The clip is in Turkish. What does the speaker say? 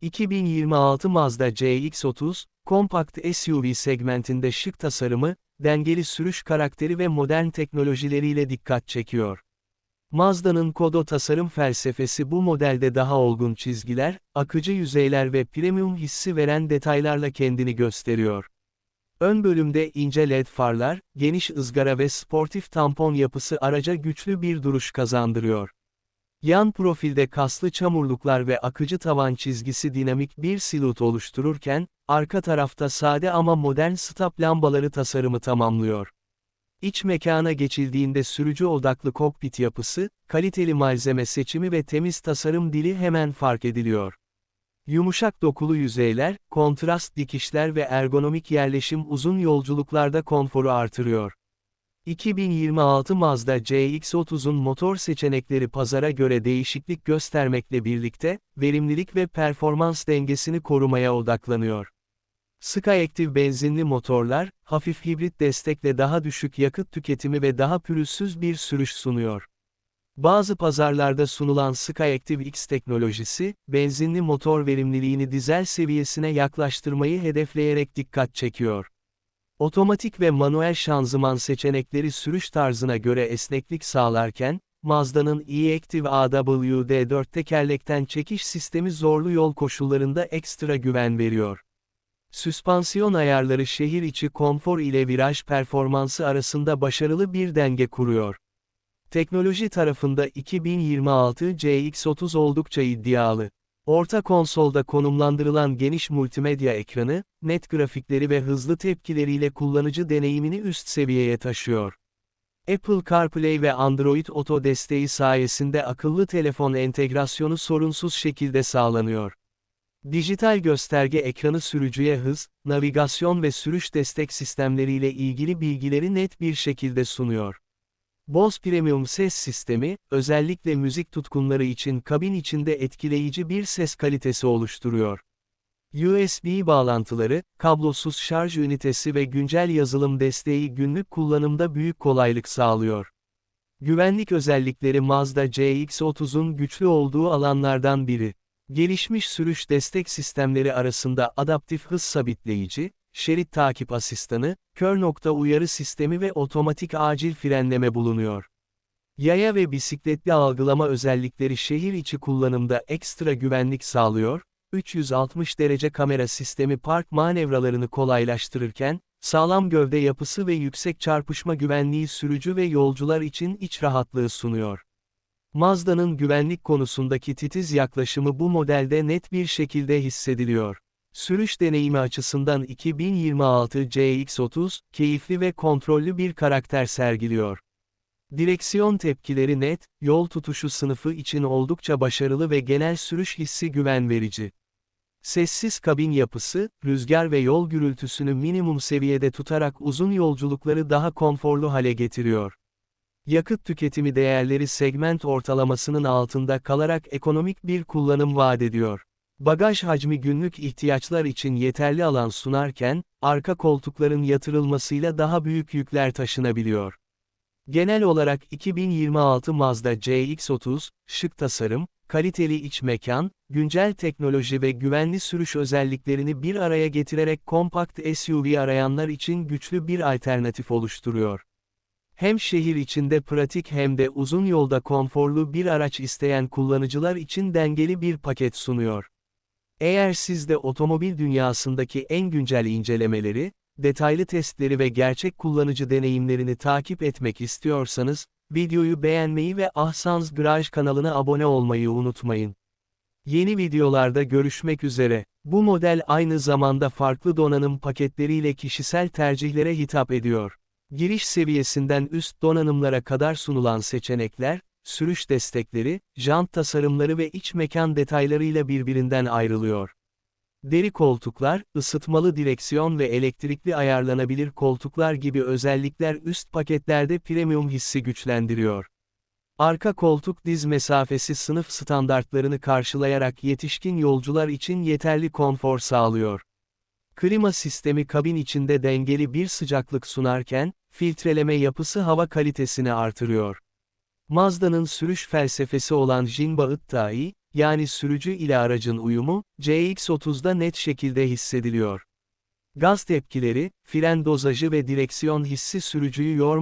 2026 Mazda CX-30, kompakt SUV segmentinde şık tasarımı, dengeli sürüş karakteri ve modern teknolojileriyle dikkat çekiyor. Mazda'nın Kodo tasarım felsefesi bu modelde daha olgun çizgiler, akıcı yüzeyler ve premium hissi veren detaylarla kendini gösteriyor. Ön bölümde ince led farlar, geniş ızgara ve sportif tampon yapısı araca güçlü bir duruş kazandırıyor. Yan profilde kaslı çamurluklar ve akıcı tavan çizgisi dinamik bir silüet oluştururken, arka tarafta sade ama modern stop lambaları tasarımı tamamlıyor. İç mekana geçildiğinde sürücü odaklı kokpit yapısı, kaliteli malzeme seçimi ve temiz tasarım dili hemen fark ediliyor. Yumuşak dokulu yüzeyler, kontrast dikişler ve ergonomik yerleşim uzun yolculuklarda konforu artırıyor. 2026 Mazda CX-30'un motor seçenekleri pazara göre değişiklik göstermekle birlikte, verimlilik ve performans dengesini korumaya odaklanıyor. Skyactiv benzinli motorlar, hafif hibrit destekle daha düşük yakıt tüketimi ve daha pürüzsüz bir sürüş sunuyor. Bazı pazarlarda sunulan Skyactiv X teknolojisi, benzinli motor verimliliğini dizel seviyesine yaklaştırmayı hedefleyerek dikkat çekiyor. Otomatik ve manuel şanzıman seçenekleri sürüş tarzına göre esneklik sağlarken, Mazda'nın e-Active AWD 4 tekerlekten çekiş sistemi zorlu yol koşullarında ekstra güven veriyor. Süspansiyon ayarları şehir içi konfor ile viraj performansı arasında başarılı bir denge kuruyor. Teknoloji tarafında 2026 CX-30 oldukça iddialı. Orta konsolda konumlandırılan geniş multimedya ekranı, net grafikleri ve hızlı tepkileriyle kullanıcı deneyimini üst seviyeye taşıyor. Apple CarPlay ve Android Auto desteği sayesinde akıllı telefon entegrasyonu sorunsuz şekilde sağlanıyor. Dijital gösterge ekranı sürücüye hız, navigasyon ve sürüş destek sistemleriyle ilgili bilgileri net bir şekilde sunuyor. Bose Premium ses sistemi, özellikle müzik tutkunları için kabin içinde etkileyici bir ses kalitesi oluşturuyor. USB bağlantıları, kablosuz şarj ünitesi ve güncel yazılım desteği günlük kullanımda büyük kolaylık sağlıyor. Güvenlik özellikleri Mazda CX-30'un güçlü olduğu alanlardan biri. Gelişmiş sürüş destek sistemleri arasında adaptif hız sabitleyici, şerit takip asistanı, kör nokta uyarı sistemi ve otomatik acil frenleme bulunuyor. Yaya ve bisikletli algılama özellikleri şehir içi kullanımda ekstra güvenlik sağlıyor, 360 derece kamera sistemi park manevralarını kolaylaştırırken, sağlam gövde yapısı ve yüksek çarpışma güvenliği sürücü ve yolcular için iç rahatlığı sunuyor. Mazda'nın güvenlik konusundaki titiz yaklaşımı bu modelde net bir şekilde hissediliyor. Sürüş deneyimi açısından 2026 CX-30, keyifli ve kontrollü bir karakter sergiliyor. Direksiyon tepkileri net, yol tutuşu sınıfı için oldukça başarılı ve genel sürüş hissi güven verici. Sessiz kabin yapısı, rüzgar ve yol gürültüsünü minimum seviyede tutarak uzun yolculukları daha konforlu hale getiriyor. Yakıt tüketimi değerleri segment ortalamasının altında kalarak ekonomik bir kullanım vaat ediyor. Bagaj hacmi günlük ihtiyaçlar için yeterli alan sunarken, arka koltukların yatırılmasıyla daha büyük yükler taşınabiliyor. Genel olarak 2026 Mazda CX-30, şık tasarım, kaliteli iç mekan, güncel teknoloji ve güvenli sürüş özelliklerini bir araya getirerek kompakt SUV arayanlar için güçlü bir alternatif oluşturuyor. Hem şehir içinde pratik hem de uzun yolda konforlu bir araç isteyen kullanıcılar için dengeli bir paket sunuyor. Eğer siz de otomobil dünyasındaki en güncel incelemeleri, detaylı testleri ve gerçek kullanıcı deneyimlerini takip etmek istiyorsanız, videoyu beğenmeyi ve Ahsans Garaj kanalına abone olmayı unutmayın. Yeni videolarda görüşmek üzere. Bu model aynı zamanda farklı donanım paketleriyle kişisel tercihlere hitap ediyor. Giriş seviyesinden üst donanımlara kadar sunulan seçenekler, sürüş destekleri, jant tasarımları ve iç mekan detaylarıyla birbirinden ayrılıyor. Deri koltuklar, ısıtmalı direksiyon ve elektrikli ayarlanabilir koltuklar gibi özellikler üst paketlerde premium hissi güçlendiriyor. Arka koltuk diz mesafesi sınıf standartlarını karşılayarak yetişkin yolcular için yeterli konfor sağlıyor. Klima sistemi kabin içinde dengeli bir sıcaklık sunarken, filtreleme yapısı hava kalitesini artırıyor. Mazda'nın sürüş felsefesi olan Jinba Ittai, yani sürücü ile aracın uyumu, CX-30'da net şekilde hissediliyor. Gaz tepkileri, fren dozajı ve direksiyon hissi sürücüyü yormadan